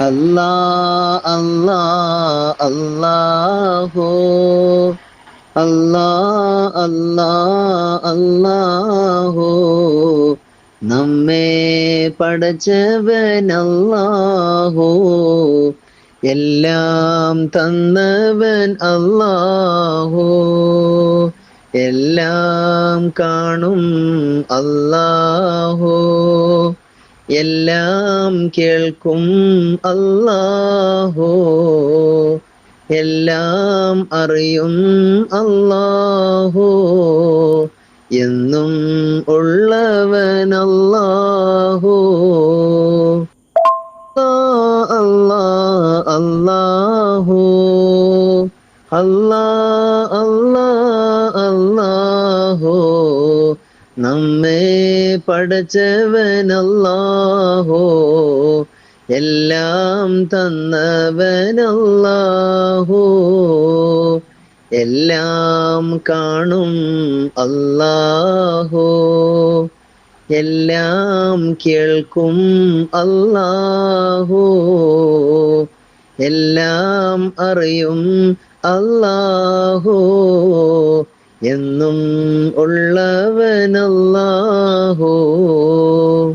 അല്ലാ അല്ലാ അല്ലാഹോ. അല്ലാ അല്ലാ അല്ലാഹോ. നമ്മെ പടച്ചവനല്ലാഹോ. എല്ലാം തന്നവൻ അല്ലാഹോ. എല്ലാം കാണും അല്ലാഹോ. എല്ലാം കേൾക്കും അല്ലാഹോ. എല്ലാം അറിയും അല്ലാഹോ. എന്നും ഉള്ളവനല്ലാഹോ. അല്ലാ അല്ലാഹോ. അല്ലാ അല്ലാ അല്ലാഹോ. നമ്മെ പടച്ചവനല്ലാഹോ എല്ലാം തന്നവനല്ലാഹോ എല്ലാം കാണും അല്ലാഹോ എല്ലാം കേൾക്കും അല്ലാഹോ എല്ലാം അറിയും അല്ലാഹോ എന്നും ഉള്ളവനല്ലാഹോ.